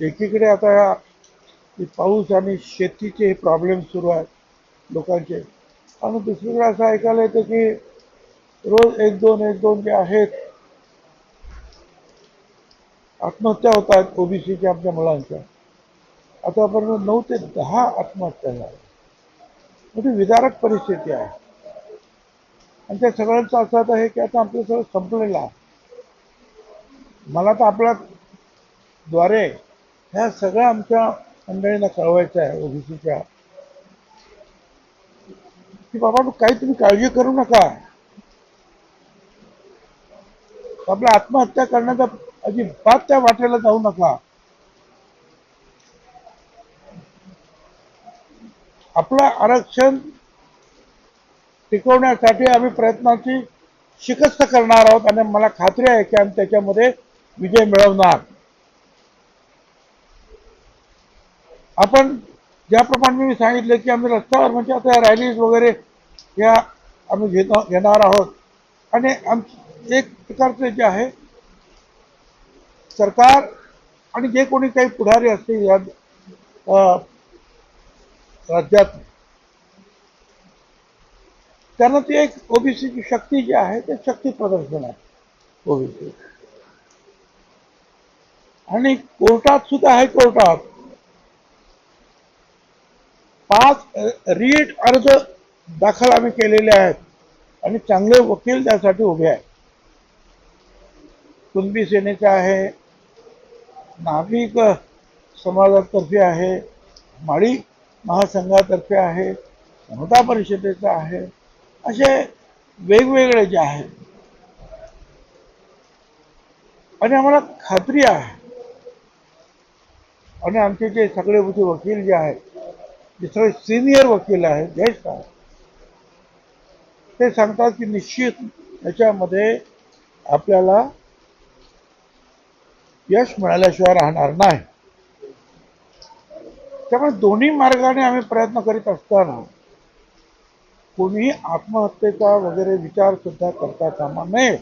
एकीकडे आता या पाऊस आणि शेतीचे प्रॉब्लेम सुरू आहेत लोकांचे. आणि दुसरीकडे असं ऐकायला येतं की रोज एक दोन एक दोन जे आहेत आत्महत्या होत आहेत ओबीसीच्या आमच्या मुलांच्या. आतापर्यंत नऊ ते दहा आत्महत्या झाल्या. मोठी विदारक परिस्थिती आहे. आणि त्या सगळ्यांचं असं आता आहे की आता आपलं सगळं संपलेलं आहे. मला तर आपल्या द्वारे ह्या सगळ्या आमच्या मंडळींना कळवायचं आहे ओबीसीच्या. की बाबा काही तुम्ही काळजी करू नका. आपला आत्महत्या करण्याचा अजिबात त्या वाटेला जाऊ नका. आपलं आरक्षण टिकवण्यासाठी आम्ही प्रयत्नाची शिकस्त करणार आहोत आणि मला खात्री आहे की आम्ही त्याच्यामध्ये विजय मिळवणार. आपण ज्याप्रमाणे मी सांगितले की आम्ही रस्त्यावर म्हणजे आता रॅलीज वगैरे या आम्ही घेत घेणार आहोत. आणि आमची एक प्रकारचे जे आहे सरकार आणि जे कोणी काही पुढारी असतील या राज्यात त्यांना ती एक ओबीसीची शक्ती जी आहे ते शक्ती प्रदर्शन आहे ओबीसी आणि कोर्टात सुद्धा हायकोर्टात पाच रीट अर्ज दाखल आम्ही केलेले आहेत. आणि चांगले वकील त्यासाठी उभे आहेत. कुणबी सेनेचा आहे नाविक समाजातर्फे आहे माळी महासंघातर्फे आहे समता परिषदेचा आहे असे वेगवेगळे जे आहेत. आणि आम्हाला खात्री आहे. आणि आमचे जे सगळे वकील जे आहेत जे सिनियर वकील आहेत ज्येष्ठ आहेत. ते सांगतात की निश्चित याच्यामध्ये आपल्याला यश मिळाल्याशिवाय राहणार नाही. त्यामुळे दोन्ही मार्गाने आम्ही प्रयत्न करीत असताना कोणीही आत्महत्येचा वगैरे विचार सुद्धा करता कामा नये.